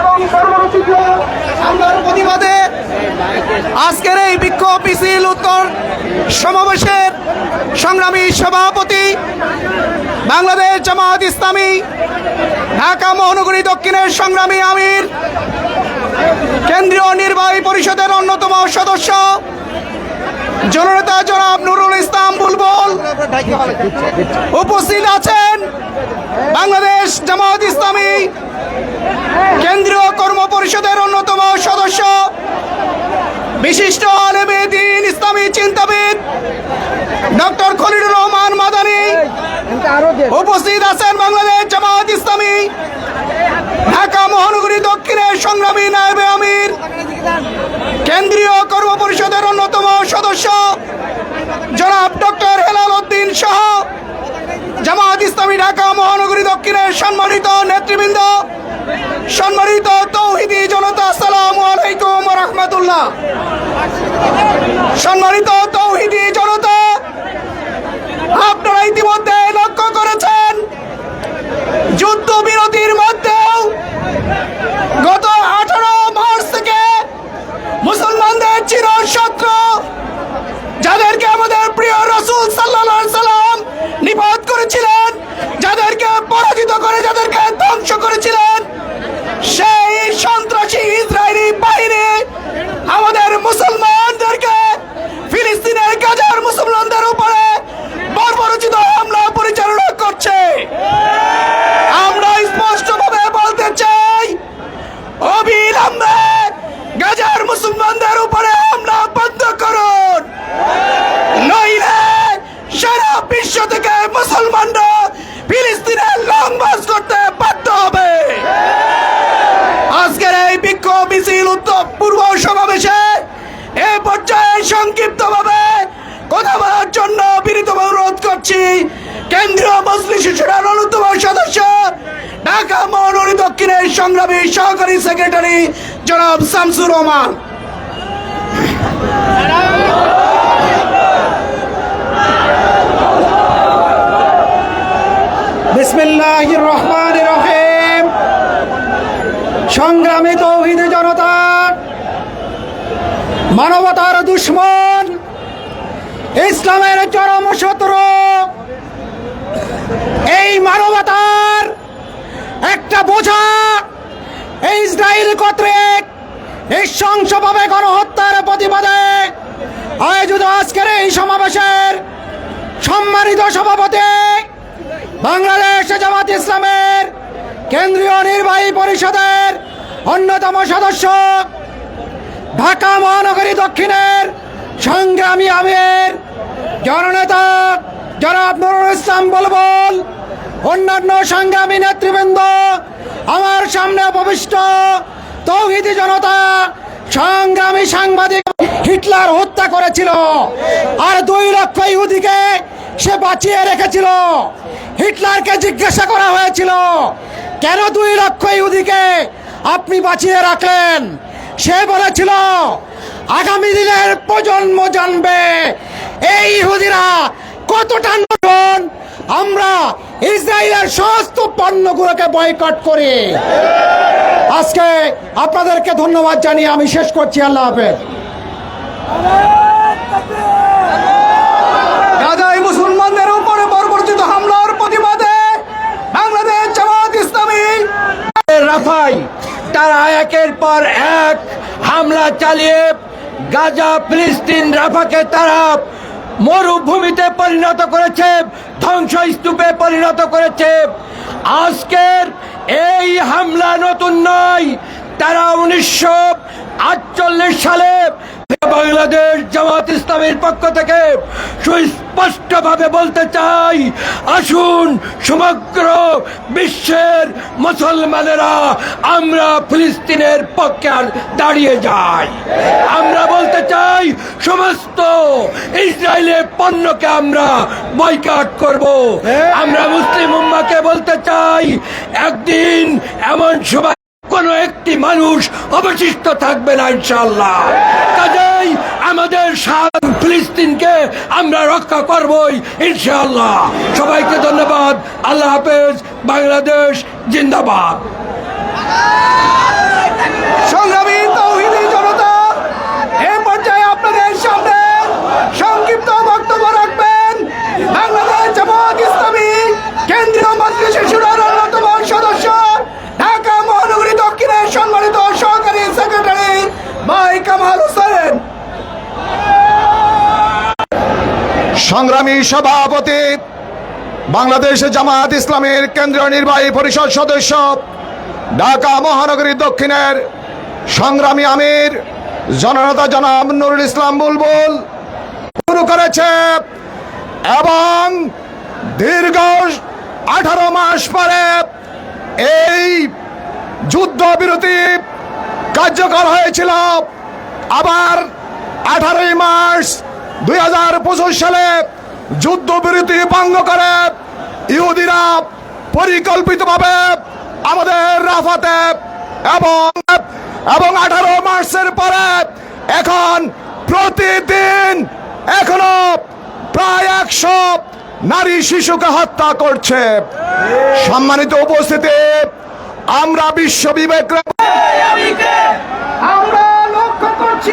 এবং প্রতিবাদে আজকের এই বিক্ষোভ মিছিল উত্তর সমাবেশের সংগ্রামী সভাপতি বাংলাদেশ জামাত ইসলামী, ঢাকা মহানগরী দক্ষিণের সংগ্রামী আমির, কেন্দ্রীয় নির্বাহী পরিষদের অন্যতম সদস্য, জননেতা জনাব নুরুল ইসলাম বুলবুল উপস্থিত আছেন। বাংলাদেশ জামাত ইসলামী কেন্দ্রীয় কর্ম পরিষদের অন্যতম সদস্য, বিশিষ্ট আলেমে দিন ইসলামী চিন্তাবিদ ডক্টর খলিলুর রহমান মাদানী উপস্থিত আছেন বাংলাদেশ জামাত ইসলামী, ঢাকা মহানগরী দক্ষিণের সংগ্রামী নায়েবে আমির, কেন্দ্রীয় কর্ম পরিষদের অন্যতম সদস্য জনাব ডক্টর হেলাল উদ্দিন সহ জামাত ইসলামী ঢাকা মহানগরী দক্ষিণের সম্মানিত নেতৃবৃন্দ সম্মানিত তৌহিদি জনতা আসসালামু আলাইকুম রহমতুল্লাহ সম্মানিত তৌহিদি জনতা, আপনারা ইতিমধ্যে লক্ষ্য করেছেন যুদ্ধ বিরতির মধ্যেও গত আঠারো মার্চ থেকে মুসলমানদের চির শত্রু যাদেরকে আমাদের প্রিয় রসুল সাল্লাহ সাল্লাম নিপাত করেছিলেন যাদেরকে পরাজিত করে যাদেরকে ধ্বংস করেছিলেন সেই সন্ত্রাসী ইসরায়েলি বাহিনী আমাদের মুসলমানদেরকে ফিলিস্তিনের গাজার মুসলমানদের উপরে বর্বরচিত হামলা পরিচালনা করছে আমরা স্পষ্টভাবে বলতে চাই অবিলম্বে গাজার মুসলমানদের উপরে হামলা বন্ধ করুন নইলে সারা বিশ্ব থেকে মুসলমানরা ফিলিস্তিনে লং মার্চ করতে বাধ্য হবে আজকের এই বিক্ষোভ মিছিল উত্তর পূর্ব সমাবেশে এ পর্যায়ে সংক্ষিপ্তভাবে কথা বলার জন্য বিনীত অনুরোধ করছি। কেন্দ্রীয় মজলি শিশুরার অন্যতম সদস্য, ঢাকা মহানগরী দক্ষিণের সংগ্রামী সহকারী সেক্রেটারি জনাব শামসুর রহমান বিসমিল্লাহ রহমান রহিম সংগ্রামী তৌহিদ জনতা মানবতার দুশ্মন, ইসলামের চরম শত্রু। এই মানবতার একটা বোঝা, ইসরায়েল কর্তৃক নৃশংসভাবে গণহত্যার প্রতিবাদে আয়োজিত আজকের এই সমাবেশের সম্মানিত সভাপতি, বাংলাদেশ জামাত ইসলামের কেন্দ্রীয় নির্বাহী পরিষদের অন্যতম সদস্য ঢাকা মহানগরী দক্ষিণের সংগ্রামী আমির, জননেতা জনাব নুরুল ইসলাম বলবল, অন্যান্য সংগ্রামী নেতৃবৃন্দ, আমার সামনে উপবিষ্ট তৌহিদি জনতা, সংগ্রামী সাংবাদিক হিটলার হত্যা করেছিল। আর দুই লক্ষ ইহুদিকে সে বাঁচিয়ে রেখেছিল। হিটলারকে জিজ্ঞাসা করা হয়েছিল, কেন দুই লক্ষ ইহুদিকে আপনি বাঁচিয়ে রাখলেন? সে বলেছিল, আগামী দিনের প্রজন্ম জানবে, এই ইহুদিরা কতটা নতুন। আমরা ইসরায়েলের সমস্ত পণ্যগুলোকে বয়কট করি। আজকে আপনাদেরকে ধন্যবাদ জানিয়ে আমি শেষ করছি, আল্লাহ হাফেজ গাজায় মুসলমানদের উপরে বর্বরচিত হামলার প্রতিবাদে বাংলাদেশ জামাত ইসলামী রাফাই তারা একের পর এক, হামলা চালিয়ে গাজা, ফিলিস্তিন, রাফাকে তারা মরুভূমিতে পরিণত করেছে, ধ্বংসস্তূপে পরিণত করেছে। আজকের এই হামলা নতুন নয়, তারা উনিশশো আটচল্লিশ সালে বাংলাদেশ জামাত ইসলামের পক্ষ থেকে সুস্পষ্টভাবে বলতে চাই, আসুন সমগ্র বিশ্বের মুসলমানেরা আমরা ফিলিস্তিনের পক্ষে দাঁড়িয়ে যাই। আমরা বলতে চাই, সমস্ত ইসরায়েলের পণ্যকে আমরা বয়কাট করব। আমরা মুসলিম উম্মাকে বলতে চাই, একদিন এমন সময় কোন একটি মানুষ অবশিষ্ট থাকবে না ইনশাল্লাহ কাজেই আমাদের শান ফিলিস্তিনকে আমরা রক্ষা করবই, ইনশাআল্লাহ। সবাইকে ধন্যবাদ। আল্লাহ হাফেজ। বাংলাদেশ জিন্দাবাদ। আপনাদের সামনে সংক্ষিপ্ত বক্তব্য রাখবেন। কেন্দ্রীয় সদস্য দক্ষিণের সম্মানিত সহকারী সেক্রেটারি ভাই কামাল সংগ্রামী সভাপতি, বাংলাদেশ জামায়াত ইসলামের কেন্দ্রীয় নির্বাহী পরিষদ সদস্য, ঢাকা মহানগরী দক্ষিণের সংগ্রামী আমির, জননেতা জনাব নুরুল ইসলাম বুলবুল শুরু করেছে এবং দীর্ঘ আঠারো মাস পরে এই যুদ্ধবিরতি কার্যকর হয়েছিল। আবার আঠারোই মার্চ দুই হাজার পঁচিশ সালে ভঙ্গ করে ইহুদিরা পরিকল্পিতভাবে আমাদের রাফাতে এবং এবং আঠারো মার্চের পরে এখন প্রতিদিন এখনও প্রায় একশো নারী শিশুকে হত্যা করছে। সম্মানিত উপস্থিতি, আমরা বিশ্ব বিবেক আমরা লক্ষ্য করছি